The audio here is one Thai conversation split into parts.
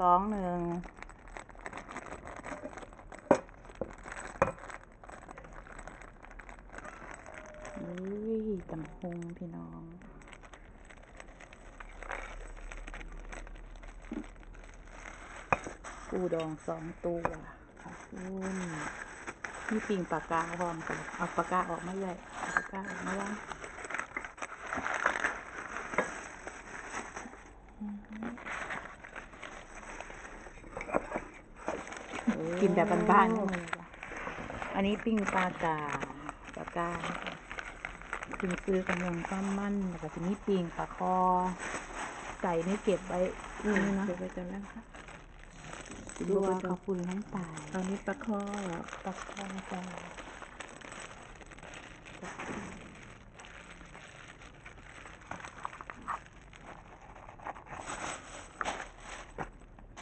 สองหนึ่งอุ้ยตำพุงพี่น้องปูดองสองตัวขอบคุณมีปิงปากกาพร้อมกันเอาปากกาออกไมาเลยเอาปากกาออกไมาว่าง กินแบบบ้านๆเลยจ้ะอันนี้ปิ้งปลากาปลากาปิ้งซื้อกับเมืองความมั่นแล้วก็จะมีปิ้งปลาคอไก่นี่เก็บไว้นี่เนาะเดี๋ยวไปจำนะคะตัวข้าวปุ้นน้ำตาลตอนนี้ปลาคอปลาคอจ้า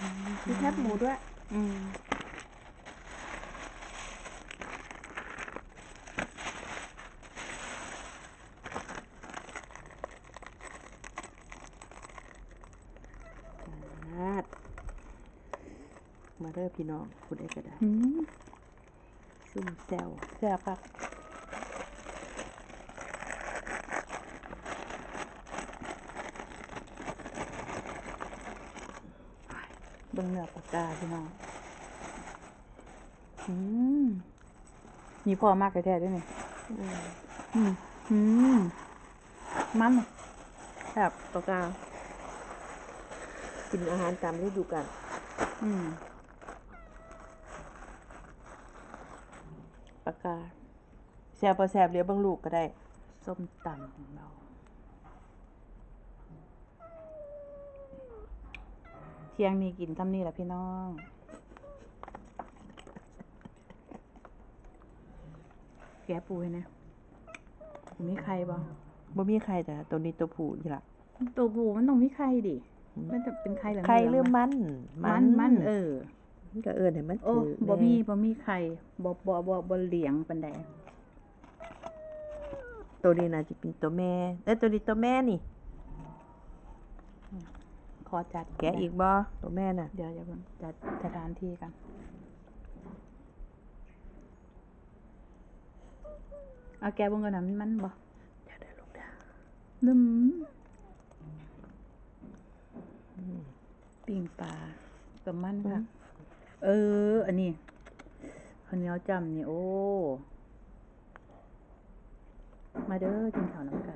อืมมีแคบหมูด้วย อืมาด มาเด้อพี่น้องคุณได้ก็ได้อืมซุ่มแซวแซ่บครับเบิ่งเนื้อปลากาพี่น้องอืมนี่พ่อมากแท้ๆด้วยนี่อืมอืมอืมมันแบบปลากากินอาหารตามฤดูกาลอืม ปากกาแซบพอแซบเลี้ยวบางลูกก็ได้ ส้มตำของเรา เที่ยงนี้กินซ้ำนี่แหละพี่น้องแกะปูให้นะมีไข่บ่บ่มีใครแต่ตัวนี้ตัวผู้นี่ล่ะตัวปูมันต้องมีไข่ดิอืมมันจะเป็นไข่เหลืองๆใครเริ่มไหมัน มัน มัน เออ มันก็เอิ้นให้มันโอ้ถือบ่แน่มีบ่มีไข่บ่บ่บ่บ่เหลียงปานใดตัวนี้น่าจะเป็นตัวแม่เอ้ยตัวนี้ตัวแม่นี่ ขอจัดแกะอีกบ่ตัวแม่น่ะ เดี๋ยวอย่าเพิ่งจัดสถานที่กันเอาแกะเบงกันนะมันมันบ่เดี๋ยวเดี๋ยวลูกเด้อลืมอืม ปิ้งปลากับมันอืค่ะม เออ อันนี้ข้าวเหนียวจำนี่โอ้ มาเด้อกินข้าวน้ำกัน